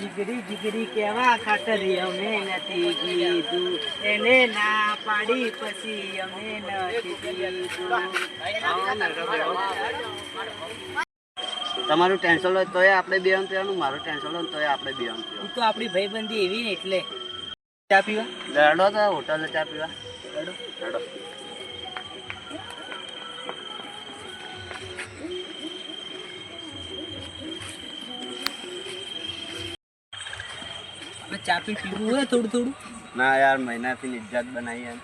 જીગરી જીગરી કેવા ખાતર અમે નથી કીધું. એને ના પાડી પછી અમે નથી કીધું. તમારું ટેન્શન હોય તોય આપણે બે પીવાનું મારું ટેન્શન હોય તોય આપણે બે અંત પીવાનું તો આપણી ભાઈબંધી એવી ને એટલે. ચા પીવા? દરડો તો હોટલે ચા પીવા. આપણે ચા પી પીવું હોય થોડું થોડું? ના યાર મહિનાથી ઇજ્જત બનાવી એમ.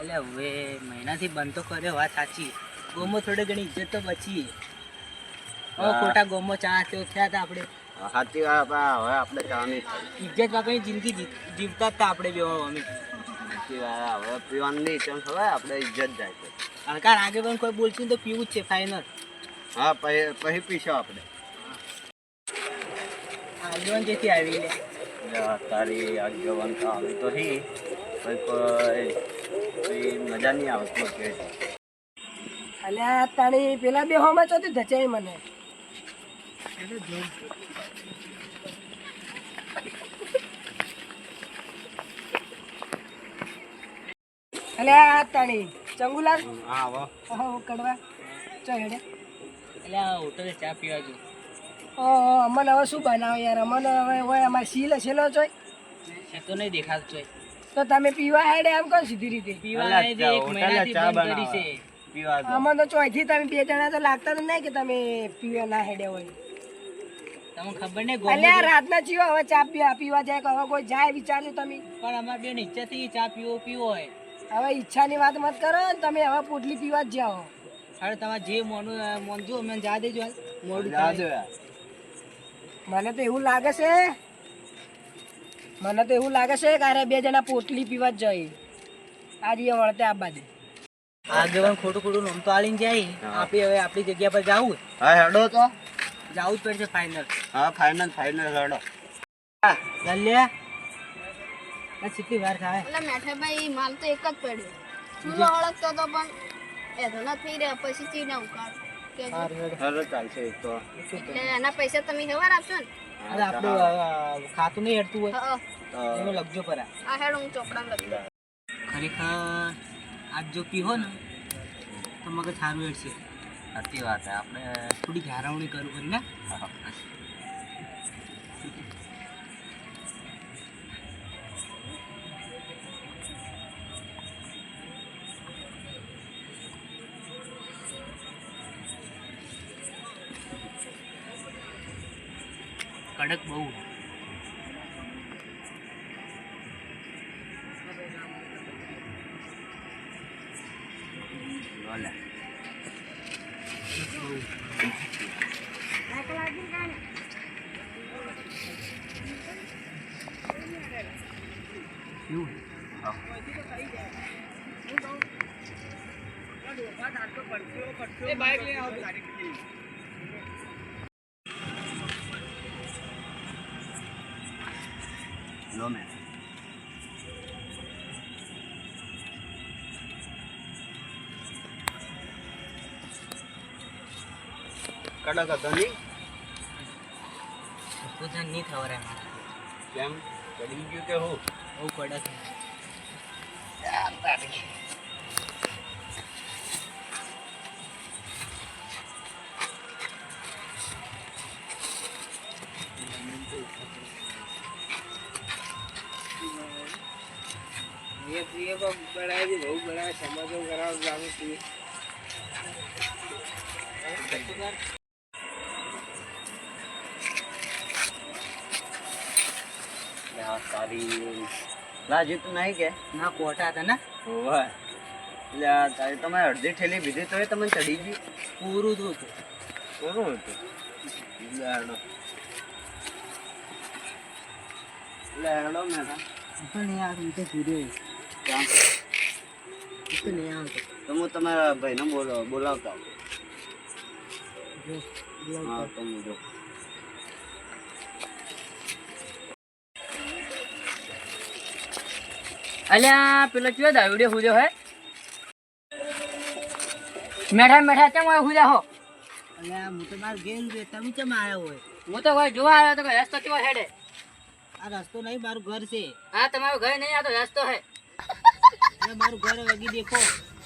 એટલે હવે મહિનાથી બંધ તો કર્યો વાત સાચી. ગોમો થોડી ઘણી ઇજ્જત તો બચી. હવે ખોટા ગોમો ચા થયો થયા હતા આપણે. સાચી વાત હવે આપણે ચાની ઇજ્જત વાગણી જિંદગી જીવતા જ હતા આપણે બે અમે. હવે પીવાની આ હવે આપણે ઇજ્જત જાય છે. હલકા આગે પણ કોઈ બોલશું તો પીવું જ છે ફાઇનલ હા પછી પીશો આપણે. આગેવાન જેથી આવી જા, તારી આગેવાન આવી તો હી પણ મજા નહીં આવતી કે. અલ્યા તાણી પેલા બે હોમાં ચોથી ધચાઈ મને. અલ્યા તાણી ચંગુલાલ? હા હો કડવા ચો હેડે. એટલે આ હોટલે ચા પીવા જો. અમને હવે શું બનાવે યાર? અમને હવે હોય અમારે સીલ છેલ્લો ચોય તો નહીં દેખાતો છે તો તમે પીવા હેડે એમ કહો સીધી રીતે. પીવા એક મહિનાથી બંધ કરી છે. પીવા અમને તો ચોથી તમે બે જણા તો લાગતા તો નહીં કે તમે પીવા ના હેડે હોય. તમને ખબર નહીં અલ્યા રાતના ચીવો હવે ચા પીવા પીવા જાય હવે કોઈ જાય વિચારજો તમે? પણ અમારે બેન ઈચ્છાથી ચા પીવો પીવો હોય. હવે ઈચ્છાની વાત મત કરો તમે હવે પોટલી પીવા જ જાઓ. અરે તમારે જે મોનું મોનજો અમને જા દેજો. મોડું જા. મને તો એવું લાગે છે મને તો એવું લાગે છે કે અરે બે જણા પોટલી પીવા જ જાય. આજે વળતે આ બાજુ. આગેવાન ખોટું ખોટું નોમ તો આલીને જાય. આપી હવે આપણી જગ્યા પર જાવું. હા હેડો તો. જાવું જ પડશે ફાઇનલ હા ફાઇનલ ફાઇનલ હેડો. લલ્યા આ કેટલી વાર ખાય એટલે મેઠાભાઈ માલ તો એક જ પડ્યો. ચૂલો ઓળખતો તો પણ એ થઈ રહ્યા પછી ચીના ઉકાળ. એટલે એના પૈસા તમે સવાર આપશો ને? અરે આપણું ખાતું નહીં હેડતું હોય. હા લગજો પરા. આ હેડ હું ચોપડા લખી. ખરેખર આજ જો પીહો ને તો મગજ સારું હેડશે. સાચી વાત છે આપણે થોડી જાળવણી કરું કરીને કડક બહુ બોલે કેવું લો મેં કડક હતો નહીં પોતાને નહીં ખબર એમ કેમ? કડી ગયું કે હું? બહુ કડક એ પ્રિય તમે અડધી ઠેલી બીધી તો તમને ચડી ગઈ. પૂરું દૂધ પૂરું હતું? લેડો લેડો મેડમ પણ યાર હું તો નહીં આવતો તો હું તમારા ભાઈને બોલો બોલાવતા હા તો હું જો. અલ્યા પેલો ચિયો દાવડે હુજો હે? મેઠા મેઠા ચમ હોય હુજા હો? અલ્યા હું તો માર ગેમ રે તમે ચમ આયો હોય? હું તો કોઈ જોવા આવ્યો તો રસ્તો કેવો હેડે? આ રસ્તો નહીં મારું ઘર છે. હા તમારું ઘર નહીં આ તો રસ્તો હે. મારું ઘર વગી દેખો.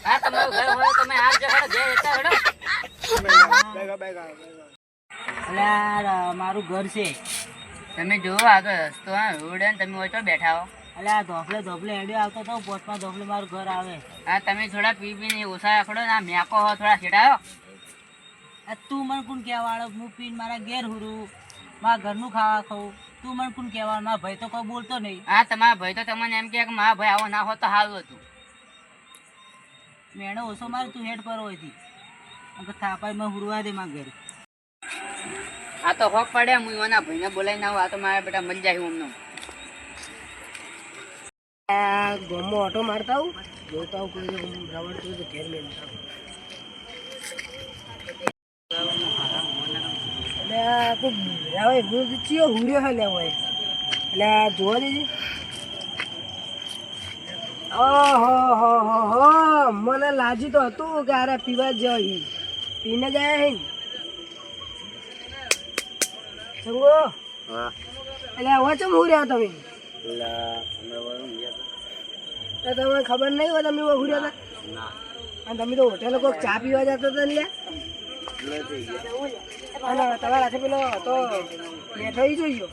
હા તમારું ઘર હોય તમે હાલ જો હેડો ઘેર જતા હડો. મારું ઘર છે. તમે જોવો આ તો રસ્તો હા રોડ ને તમે ઓછો બેઠા હો. એટલે આ ધોફલે ધોફલે હેડ્યો આવતો તો પોટમાં ધોફલે મારું ઘર આવે. હા તમે થોડા પી પીને ઓછા રાખડો ને આ મેકો હો થોડા છેડાયો. આ તું મને કોણ કહેવાળો? હું પીને મારા ઘેર હુરું. મારા ઘરનું ખાવા ખાઉં. તું મને કોણ કહેવાળ? મારા ભાઈ તો કોઈ બોલતો નહીં. હા તમારા ભાઈ તો તમને એમ કે મારા ભાઈ આવો ના હોત તો સારું હતું. મેણો ઓછો મારે તું હેડ પર હોય થાપાઈ માં હુરવા દે માં ઘરે. આ તો હોપ પડે હું એના ભાઈને બોલાવી ના આ તો મારા બેટા મજા જાય અમને ગોમો ઓટો મારતા આવું. જોતા આવું કોઈ રવડતું તો ઘેર મેં એટલે આ કોઈ રાવે હું ચિયો હુર્યો હે લેવો એટલે આ જોવા દેજે. ઓહો હો હો હો. મને લાજી તો હતું કે આરે પીવા જઈ. પીને જાય હે સંગો? હા. એટલે હવે ચમ તમે? અમે વરું ગયા તો તમને ખબર નહીં હોય તમે હું હતા? હતા અને તમે તો હોટેલ કોઈક ચા પીવા જતા હતા ને તમારા હાથે પેલો તો બેઠો જોઈ ગયો.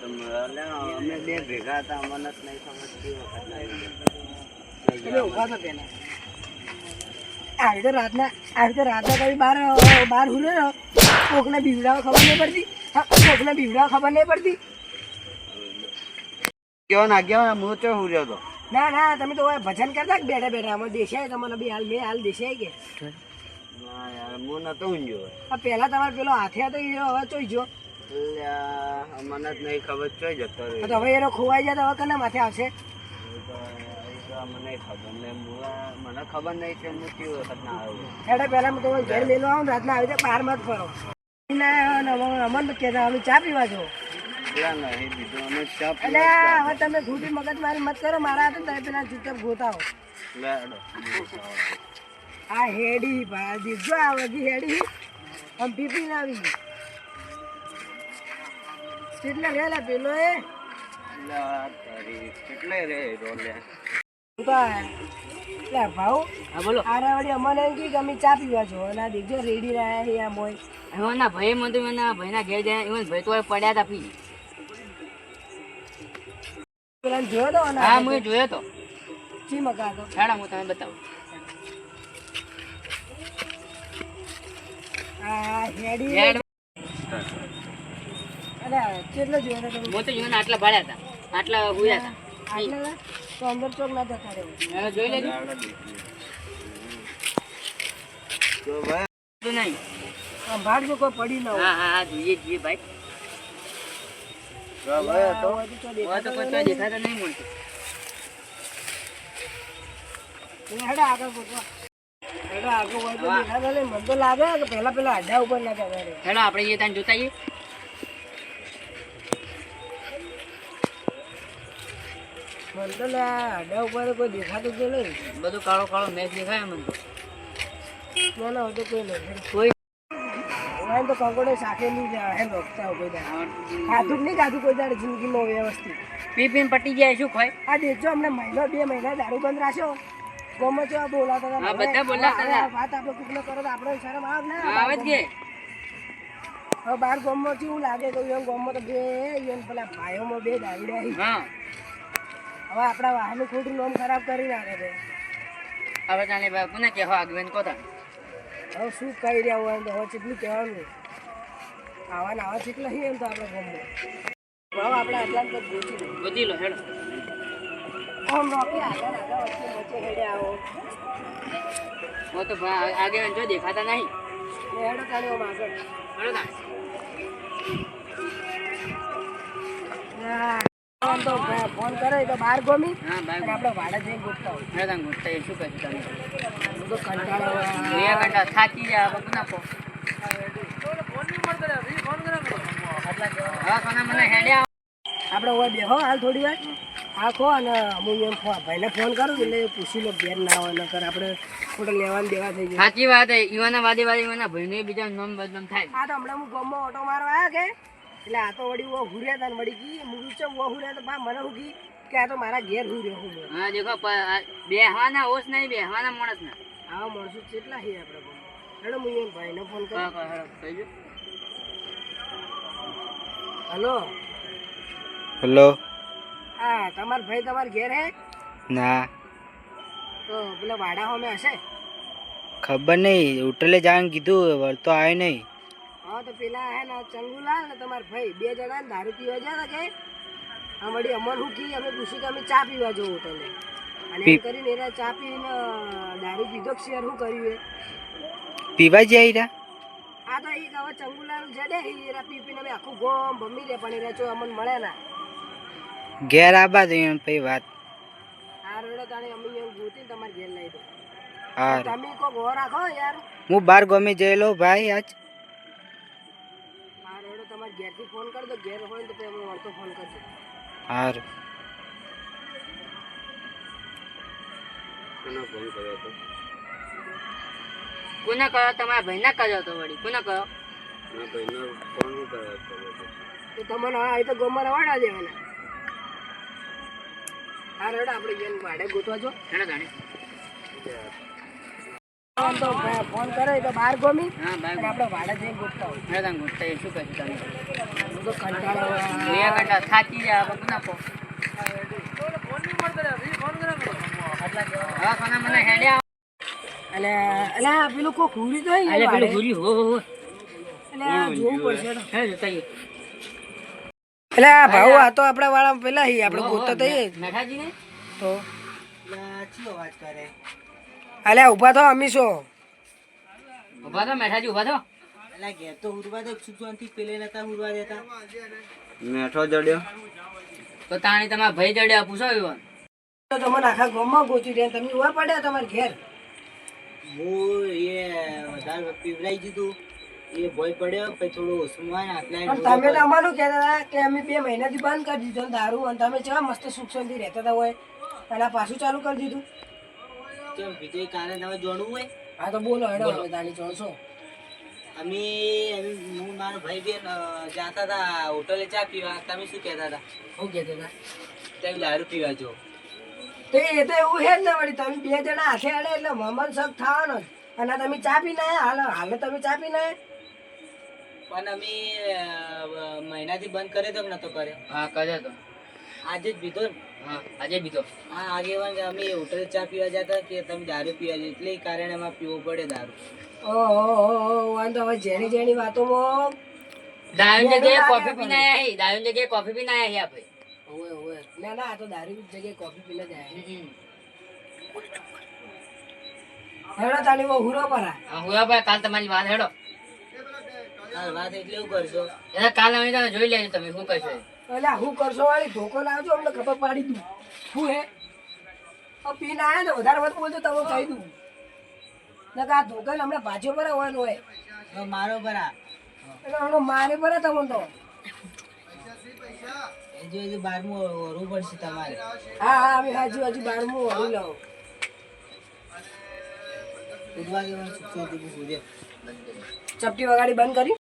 અમે બે ભેગા હતા અમને જ નહીં સમજતી વખત ના તો પેલા. આવી રીતે રાતના આવી તો રાતના કઈ બાર બાર ને કોકને બીવડાવા ખબર નહીં પડતી? હા કોકને બીવડાવા ખબર નહીં પડતી? કેવો ના ગયો હું તો હુર્યો હતો ના ના તમે તો ભજન કરતા બેઠા બેઠા. અમે દેખાય તમને બી હાલ મેં હાલ દેખાય કે? ના યાર હું નતો ઊંઘ્યો આ તમારે પેલો હાથે હતો એ હવે ચોઈ ગયો આ જ નહીં ખબર જતો રહ્યો. હવે એનો ખોવાઈ જાય તો હવે કના માથે આવશે? મને ખબર. નહીં મને ખબર નહીં કે હું કેવી વખત ના આવ્યો એટલે પહેલા હું તમારે ઘેર મેલો આવું રાતના આવી રીતે બહાર મત ફરો. અમન કહેતા અમે ચા પીવા છો ચા એટલે હવે તમે ખોટી મગજ મારી મત કરો મારા હાથે તમે પેલા ચૂપચાપ ગોતાવો. આ હેડી ભાઈ દીધો આ બધી હેડી આમ પીપી ના આવી કેટલા ગયેલા પેલો એ? કેટલે રે રોલે હું તો આ- લે ભાઉ હા બોલો. આ રાવડી અમને એમ કે અમે ચા પીવા છો. અને આ દીકરો રેડી રહ્યા છે આ મોય. એના ભાઈ મને તો એના ભાઈના ઘેર જાય. એમાં ભાઈ તો પડ્યા હતા પી. પેલા જોયો તો હા હું જોયો તો. ચી મકાતો હેડા હું તમને બતાવું. આ હેડી. કેટલો જોયો તો હું તો જોઈને આટલા ભાડ્યા હતા. આટલા હુયા હતા. આટલા તો અંદર ચોક ના જતા જોઈ લેજો. તો ભાઈ. નહીં આમ ભાગ જો કોઈ પડી ના હા હા હા જોઈએ જોઈએ ભાઈ. તો ભાઈ તો. તો કોઈ દેખાતા નહીં. મળતું. હેડા આગળ ગોતવા હેડા આગળ હોય તો દેખાતા નહીં. મને તો લાગે કે પહેલા પેલા અડ્ડા ઉપર ના જતા આપણે એ ત્યાં જોતા આવીએ. મને તો લે ઉપર કોઈ દેખાતું જ નહીં. બધું કાળો કાળો મેચ દેખાય મને તો ના ના તો કોઈ નહીં. કોઈ હોય તો કંકોડે શાકે નહીં જાય હે રોકતા કોઈ દાડે. ખાધું નહીં ખાધું કોઈ દાડે જિંદગીમાં વ્યવસ્થિત. પી પીને પટી જાય શું ખોય? આ દેજો અમને મહિનો બે મહિના દારૂ બંધ રાખ્યો. ગમે છે બોલાતા હતા. બધા બોલાતા હતા. વાત આપણે કોકને કરો તો આપણે શરમ આવે ને. આવે જ કે. હવે બાર ગામમાં કેવું લાગે કે એમ ગામમાં તો બે એમ પેલા ભાઈઓમાં બે દારૂડિયા હી. હવે આપણા વાહનનું ખોટું નામ ખરાબ કરી નાખે છે. હવે તાને ભાઈ કોને કહેવો આગવેન કોતા. હવે શું કહી રહ્યા હોય તો હવે ચેટલું કહેવાનું. આવા ને આવા કેટલા નહીં એમ તો આપણે ગામમાં. હવે આપણે આટલા તો ગોતી દઈએ. ગોતી લો હેડો. આમ રોકી આગળ આગળ વચ્ચે વચ્ચે હેડે આવો. હો તો આગેવાન જો દેખાતા નહીં. હેડો આમ આગળ. હેડો તાણ. આમ તો ફોન કરે તો બહાર ગમી. આપણે ભાડે જઈને ગોતતા હોય. ગોતતા એ શું કહેશું તમે? તો કંટાળો બે ઘંટા થાકી જાય. આપણે હોય બેહો હાલ થોડી વાર. આખો અને હું એમ ભાઈને ફોન કરું એટલે પૂછી લો ઘેર ના હોય નકર આપણે ખોટો લેવાનું દેવા થઈ જાય. સાચી વાત ઈવાના વાદે વાદે ઈવાના ભાઈને બીજા નામ બદનામ થાય. હા તો હમણાં હું ગમો ઓટો મારવા આવ્યા કે? એટલે આ તો વળી વો હુર્યા મળી ગઈ વળી છે હું ચમ હુર્યા તો બા મને હું કી કે આ તો મારા ઘેર હુર્યો હું મેં હા દેખો બેહવાના હોશ નહીં બેહવાના માણસ ના. આવા માણસો કેટલા છે આપણે હેડો હું એમ ભાઈને ફોન કરું. હલો? હલો? હા તમાર ભાઈ તમાર ઘેર હે? ના. તો પેલા વાડા હોમે હશે? ખબર નહીં હોટલે જવાનું કીધું વળતો આવે નહીં. હા તો પેલા હે ને ચંગુલાલ ને તમારા ભાઈ બે જણા ને દારૂ પીવા હતા કે? અમર હું કી અમે પૂછ્યું કે અમે ચા પીવા જવું હોટલે અને એમ કરીને એના ચા પીને દારૂ પીધો શેર શું કર્યું એ? પીવા જાય રહ્યા આ તો એક હવે ચંગુલાલ જડે એરા પી પીને અમે આખું ગોમ ભમી દે પણ એરા ચો અમને મળે ના. ઘેર આબા એમ પછી વાત. આ રેડો તાણે અમે એમ ગોતી તમારે ઘેર લઈ દો તમે કોક ગો રાખો યાર. હું બાર ગમે જયેલો ભાઈ આજ. તમારે ઘેરથી ફોન કરી દો ઘેર હોય ને તો પછી અમે વળતો ફોન કરજો. હાર. કોને ફોન કર્યો હતો? કોને કહો તમારા ભાઈને કર્યો હતો વળી. કોને કહો એના ભાઈનો ફોન હું કર્યો હતો તો તમને અહીં તો ગોમાં રવાડા દેવાના. હા રેડો આપણે બેન ભાડે ગોતવા જો. હેડો તાણે. ફોન તો કરે તો બહાર ગોમી. આપણે ભાડે જઈને ગોતતા હોય. ગોઠતા શું કહેશું તમે હું તો કંટાળો બે થાકી જાય આ પેલું કોઈ તો. પેલું હો હો જોવું પડશે. એટલે ભાવ આ તો આપણા વાળા પેલા હી આપણે ગોતતા થઈએ તો? વાત કરે? અલે ઊભા થો અમીશો ઊભા થો મેઠાજી ઊભા થો. એટલે ઘેર તો ઉરવા દે સુજવાનથી પેલે નતા ઉરવા દેતા. મેઠો જડ્યો. તો તાણી તમારા ભાઈ જડ્યા પૂછો ઈવન તો તમને આખા ગામમાં ગોચી રહ્યા તમે ઊભા પડ્યા તમારે ઘેર? હું એ વધારે પીવડાઈ દીધું. એ ભોય પડ્યો પછી થોડું ઓછું તમે તો અમારું કહેતા હતા કે અમે બે મહિનાથી બંધ કરી દીધો દારૂ અને તમે કેવા મસ્ત સુખ શાંતિ રહેતા હતા હોય. અને પાછું ચાલુ કરી દીધું. કેમ? બીજું કારણ તમે જોડવું હોય? હા તો બોલો હેડો હવે તાણી જોડશો. અમે હું મારો ભાઈ બેન જાતા હતા હોટલે ચા પીવા. તમે શું કહેતા હતા? શું કહેતા હતા? તમે દારૂ પીવા જો તો એ તો એવું છે જ ને વળી તમે બે જણા હાથે અડે એટલે મમન શક થવાનો અને તમે ચા પી ના હાલ હાલ તમે ચા પી ના પણ અમે મહિનાથી બંધ કરે તો કે નતો કર્યો? હા કર્યો તો. આજે જ પીધો ને. હા આજે બીતો હા આગેવાન કે અમે હોટલ ચા પીવા જતા કે તમે દારૂ પીવા જાય એટલે કારણે એમાં પીવો પડે દારૂ. ઓહો વાંધો હવે જેની જેની વાતોમાં દારૂ જગ્યાએ કોફી પીને આયા હે દારૂ જગ્યાએ કોફી પીને આયા હે આપણે. ઓવે ઓવે. ના ના આ તો દારૂ જગ્યાએ કોફી પીને જાય હેડો તાલી વો હુરો પરા હા હુરો ભાઈ કાલ તમારી વાત હેડો. કાલ વાત એટલે એવું કરશો? કાલ અમે જોઈ લેજો તમે શું કહેશો. એટલે હું કરશો વાળી? ધોકો લાવજો અમને ખબર પાડી દઉં. શું હે? આ આવ્યા ને વધારે વધુ બોલજો તમે કહી દઉં. નકર આ ધોકો હમણાં ભાજ્યો પર હોય. તો મારો બરા એટલે હમણાં મારે પર તમને તો. હજુ હજુ બારમું ઓરવું પડશે તમારે. હા હા અમે હજુ હજુ બારમું હોઈ લઉં. ચપટી વગાડી બંધ કરી?